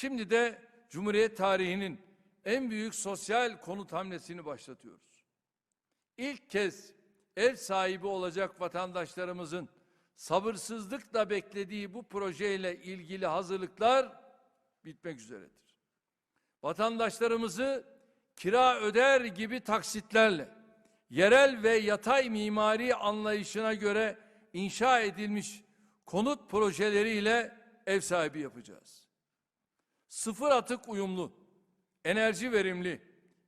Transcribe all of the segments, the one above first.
Şimdi de Cumhuriyet tarihinin en büyük sosyal konut hamlesini başlatıyoruz. İlk kez ev sahibi olacak vatandaşlarımızın sabırsızlıkla beklediği bu projeyle ilgili hazırlıklar bitmek üzeredir. Vatandaşlarımızı kira öder gibi taksitlerle yerel ve yatay mimari anlayışına göre inşa edilmiş konut projeleriyle ev sahibi yapacağız. Sıfır atık uyumlu, enerji verimli,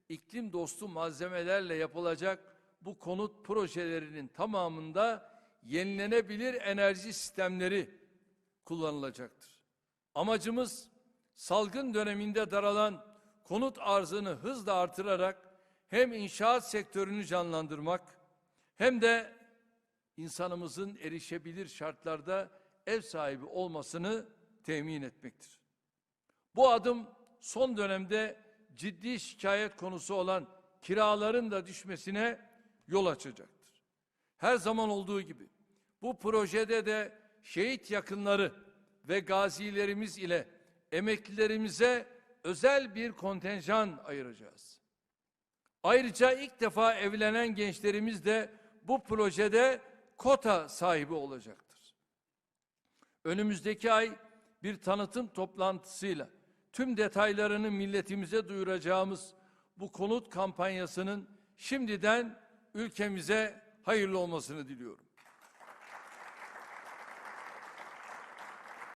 iklim dostu malzemelerle yapılacak bu konut projelerinin tamamında yenilenebilir enerji sistemleri kullanılacaktır. Amacımız salgın döneminde daralan konut arzını hızla artırarak hem inşaat sektörünü canlandırmak hem de insanımızın erişebilir şartlarda ev sahibi olmasını temin etmektir. Bu adım son dönemde ciddi şikayet konusu olan kiraların da düşmesine yol açacaktır. Her zaman olduğu gibi bu projede de şehit yakınları ve gazilerimiz ile emeklilerimize özel bir kontenjan ayıracağız. Ayrıca ilk defa evlenen gençlerimiz de bu projede kota sahibi olacaktır. Önümüzdeki ay bir tanıtım toplantısıyla tüm detaylarını milletimize duyuracağımız bu konut kampanyasının şimdiden ülkemize hayırlı olmasını diliyorum.